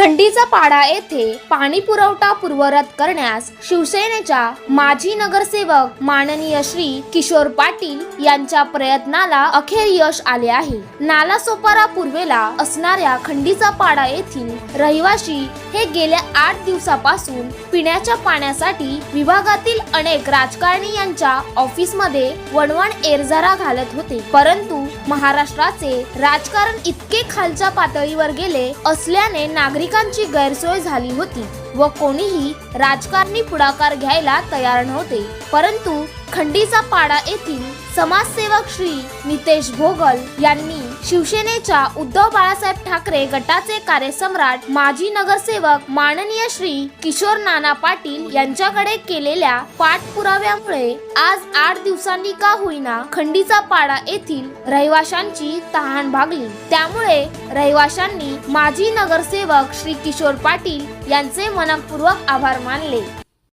खंडीचा पाडा येथे पाणी पुरवठा पूर्वरत करण्यास शिवसेनेच्या माजी नगरसेवक माननीय श्री किशोर पाटील यांच्या प्रयत्नाला अखेर यश आले आहे. नालासोपारा पूर्वेला असणाऱ्या खंडीचा पाडा येथील रहिवाशी हे गेल्या आठ दिवसापासून पिण्याच्या पाण्यासाठी विभागातील अनेक राजकारणी यांच्या ऑफिसमध्ये वणवण एरझारा घालत होते. परंतु महाराष्ट्राचे राजकारण इतके खालच्या पातळीवर गेले असल्याने नागरिकांची गैरसोय झाली होती. व कोणीही राजकारणी पुढाकार घ्यायला तयार नव्हते. परंतु खंडीचा पाडा येथील समाजसेवक श्री नितेश भोगल यांनी शिवसेनेच्या उद्धव बाळासाहेब ठाकरे गटाचे कार्यसम्राट माजी नगरसेवक माननीय श्री किशोर नाना पाटील यांच्याकडे केलेल्या पाठपुराव्यामुळे आज आठ दिवसांनी का होईना खंडीचा पाडा येथील रहिवाशांची तहान भागली. त्यामुळे रहिवाशांनी माजी नगरसेवक श्री किशोर पाटील यांचे મનપૂર્વક આભાર માન લે